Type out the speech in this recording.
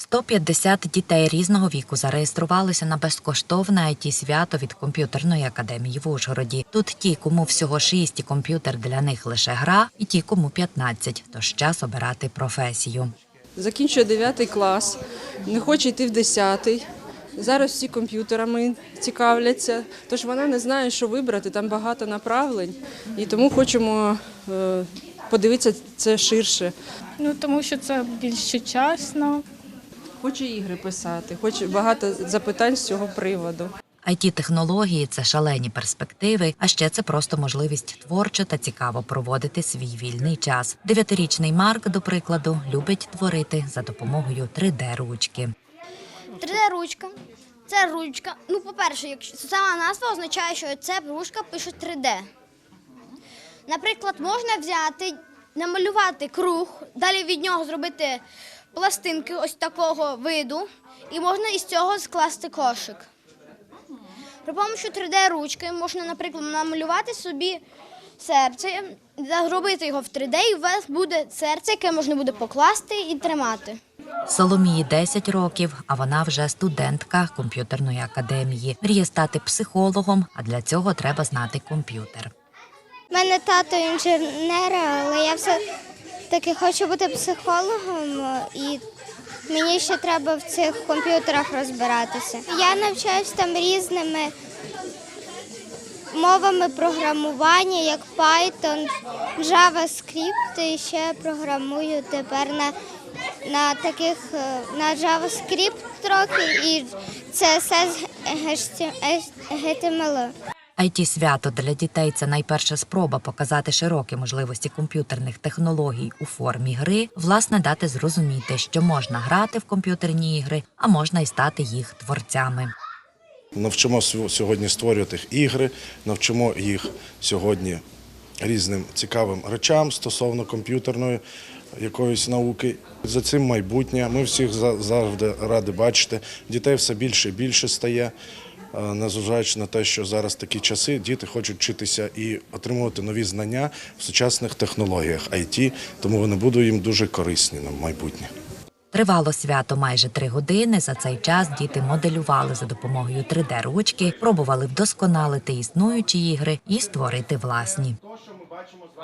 150 дітей різного віку зареєструвалися на безкоштовне it свято від комп'ютерної академії в Ужгороді. Тут ті, кому всього 6 і комп'ютер для них лише гра, і ті, кому 15, тож час обирати професію. Закінчує 9 клас, не хоче йти в 10. Зараз всі комп'ютерами цікавляться, тож вона не знає, що вибрати, там багато направлень, і тому хочемо е, подивитися це ширше. Ну тому що це більш сучасно. Хоче ігри писати, хоче багато запитань з цього приводу. it технології це шалені перспективи, а ще це просто можливість творчо та цікаво проводити свій вільний час. Дев'ятирічний Марк, до прикладу, любить творити за допомогою 3D-ручки. 3D-ручка. Це ручка. Ну, по-перше, якщо сама назва означає, що це ручка пише 3D. Наприклад, можна взяти, намалювати круг, далі від нього зробити пластинки ось такого виду, і можна із цього скласти кошик. При помощі 3D-ручки можна, наприклад, намалювати собі серце, зробити його в 3D, і у вас буде серце, яке можна буде покласти і тримати. Соломії 10 років, а вона вже студентка комп'ютерної академії. Мріє стати психологом, а для цього треба знати комп'ютер. У мене тато інженер, але я все таки хочу бути психологом і мені ще треба в цих комп'ютерах розбиратися. Я навчаюсь там різними мовами програмування, як Python, JavaScript, і ще програмую тепер на, на таких е, на JavaScript трохи і CSS HTML. It свято для дітей це найперша спроба показати широкі можливості комп'ютерних технологій у формі гри, власне, дати зрозуміти, що можна грати в комп'ютерні ігри, а можна й стати їх творцями. Навчимо сьогодні створювати ігри, навчимо їх сьогодні різним цікавим речам стосовно комп'ютерної якоїсь науки. За цим майбутнє. Ми всіх за- завжди раді бачити. Дітей все більше і більше стає. Е, Незважаючи на те, що зараз такі часи, діти хочуть вчитися і отримувати нові знання в сучасних технологіях IT, тому вони будуть їм дуже корисні на майбутнє. Тривало свято майже три години. За цей час діти моделювали за допомогою 3D-ручки, пробували вдосконалити існуючі ігри і створити власні.